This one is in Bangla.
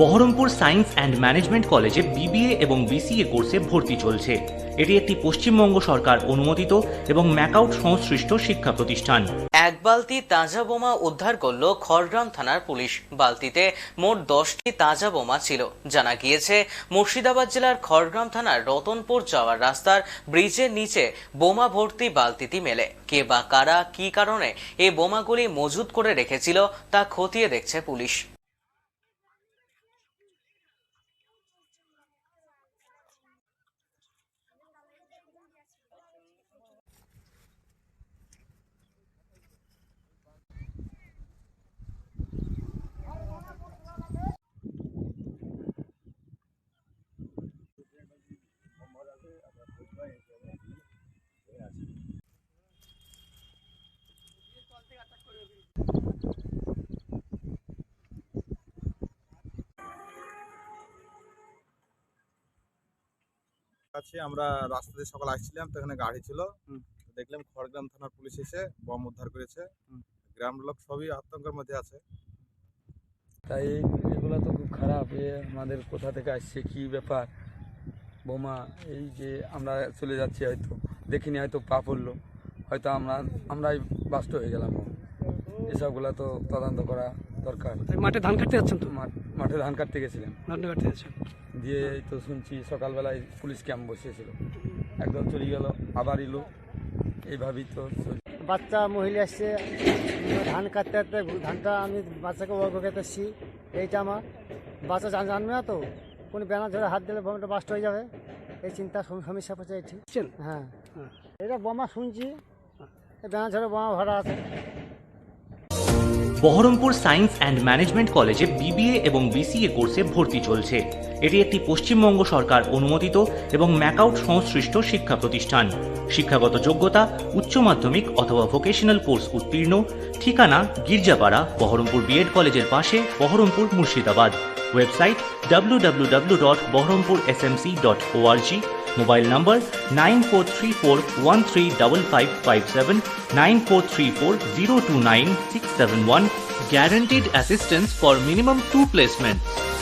বহরমপুর সায়েন্স অ্যান্ড ম্যানেজমেন্ট কলেজে বিবিএ এবং বিসিএ কোর্সে ভর্তি চলছে। এটি একটি পশ্চিমবঙ্গ সরকার অনুমোদিত এবং ম্যাকআউট সংশ্লিষ্ট শিক্ষা প্রতিষ্ঠান। এক বালতি তাজা বোমা উদ্ধার করল খড়গ্রাম থানার পুলিশ। বালতিতে মোট দশটি তাজা বোমা ছিল। জানা গিয়েছে, মুর্শিদাবাদ জেলার খড়গ্রাম থানার রতনপুর যাওয়ার রাস্তার ব্রিজের নিচে বোমা ভর্তি বালতিটি মেলে। কে বা কারা, কী কারণে এই বোমাগুলি মজুত করে রেখেছিল তা খতিয়ে দেখছে পুলিশ। কাছে আমরা রাস্তা দিয়ে সকালে আসছিলাম তো এখানে গাড়ি ছিল। দেখলাম খড়গ্রাম থানার পুলিশ এসে বম উদ্ধার করেছে। গ্রাম লোক সবই আতঙ্কের মধ্যে আছে। তাই এগুলো তো খুব খারাপ এ আমাদের কোথা থেকে আসছে কি ব্যাপার? বোমা এই যে আমরা চলে যাচ্ছি হয়তো দেখিনি হয়তো পা পড়ল। হয়তো আমরা আমরাই বাস্ট হয়ে গেলাম। এসবগুলো তো তদন্ত করা দরকার। মাঠে ধান কাটতে যাচ্ছেন তো? মাঠ- মাঠে ধান কাটতে গেছিলাম ধান কাটতে যাচ্ছেন। দিয়ে এই তো শুনছি সকালবেলায় পুলিশ ক্যাম্প বসিয়েছিল। একদম চলে গেল আবার এলো। এইভাবেই তো বাচ্চা মহিলা আসছে ধান কাটতে কাটতে ধানটা আমি বাচ্চাকে ওয়ার্ক এসেছি এইটা আমার। বাচ্চা জান জানবে না তো? কোন ব্যানার ধরে হাত দিলে বোমাটা বাস্ট হয়ে যাবে। এই চিন্তা সম- সমস্যা পড়ছে এটি। হ্যাঁ। হ্যাঁ। এটা বোমা শুনছি। এই ব্যানার ধরে বোমা ভরা আছে। বহরমপুর সায়েন্স অ্যান্ড ম্যানেজমেন্ট কলেজে বিবিএ এবং বিসিএ কোর্সে ভর্তি চলছে। এটি একটি পশ্চিমবঙ্গ সরকার অনুমোদিত এবং ম্যাকআউট সংশ্লিষ্ট শিক্ষা প্রতিষ্ঠান। শিক্ষাগত যোগ্যতা, উচ্চ মাধ্যমিক অথবা ভোকেশনাল কোর্স উত্তীর্ণ, ঠিকানা গির্জাপাড়া, বহরমপুর বিএড কলেজের পাশে, Baharampur Murshidabad. Website www.বহরমপুরএসএমসি.org mobile number nine four three four one three double five five seven nine four three four zero two nine six seven one guaranteed assistance for minimum two placements